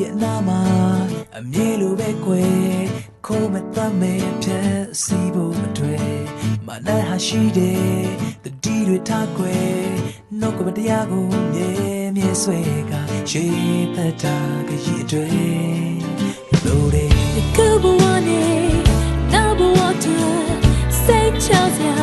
ရဲ့နာမှာအမြဲလိုပဲကွယ်ခိုးမတတ်မဲ့ဖြတ်စီဖို့မတွေ့မနက်ဟာရှိတယ်တတိတွေထားကွယ်နှုတ်ကပတရားကိုမြဲမြဲဆွဲကရှိသက်တာကရည်တွေ့လိုတယ်ကဘဝနဲ့နောက်ဘဝတွေစိတ်ချစရာ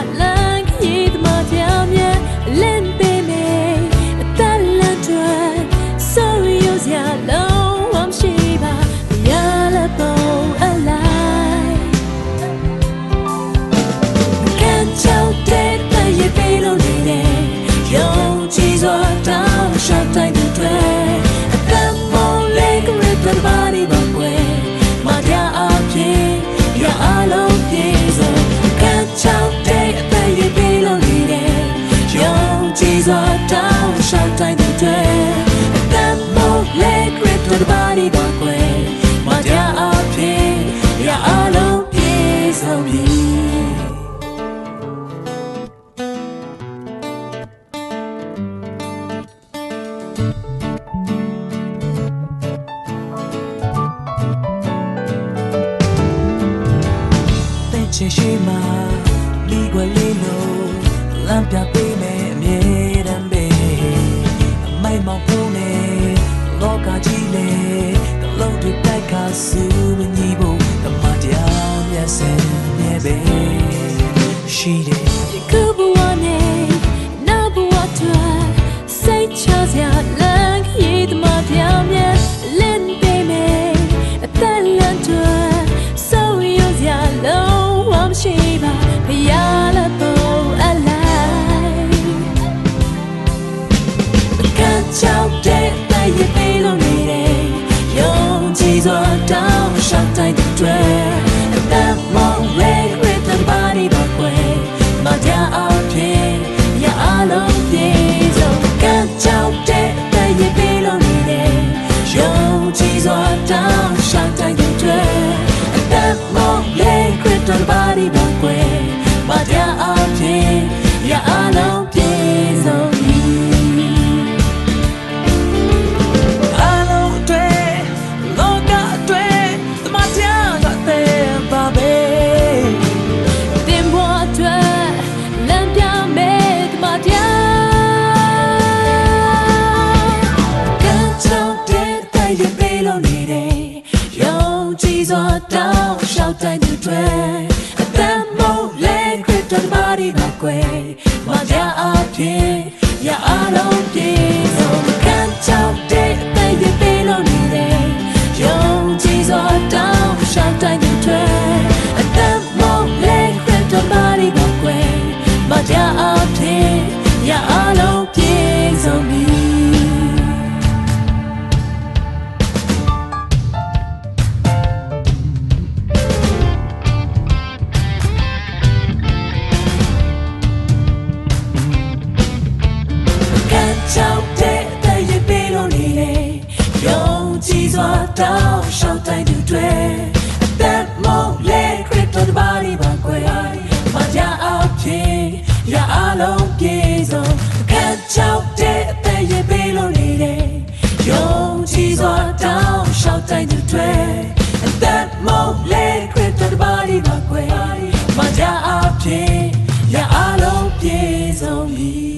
ချင်ရှိမှာလီကွယ်လေးလို့လမ်းပြပေးမယ်အမြဲတမ်းပဲအမိုက်မောင်ဖုံးနေလောကကြီးလေတလုံးတွေတိုက်ခါစုမညီဖို့တမတရားမျက်စင်မြဲပဲရှိတယ် ကြည်စွာတောင်းလျှောက်တိုင်းသူတွေအသက်မို့လဲ crypto body မှာကွယ်မကြအဖြစ်ရအားလုံးပြေဆုံး တောင်းရှောင်းတိုင်းသူတွေအသက်မုံလေခရစ်တော်တပါးဒီပါကွယ်မကြအောင်ဖြင့်ရအလုံးပြေဆုံးအခက်ချောက်တဲ့အသက်ရပေးလို့နေတယ်ယုံကြည်စွာတောင်းရှောင်းတိုင်းသူတွေအသက်မုံလေခရစ်တော်တပါးဒီပါကွယ်မကြအောင်ဖြင့်ရအလုံးပြေဆုံးပြီ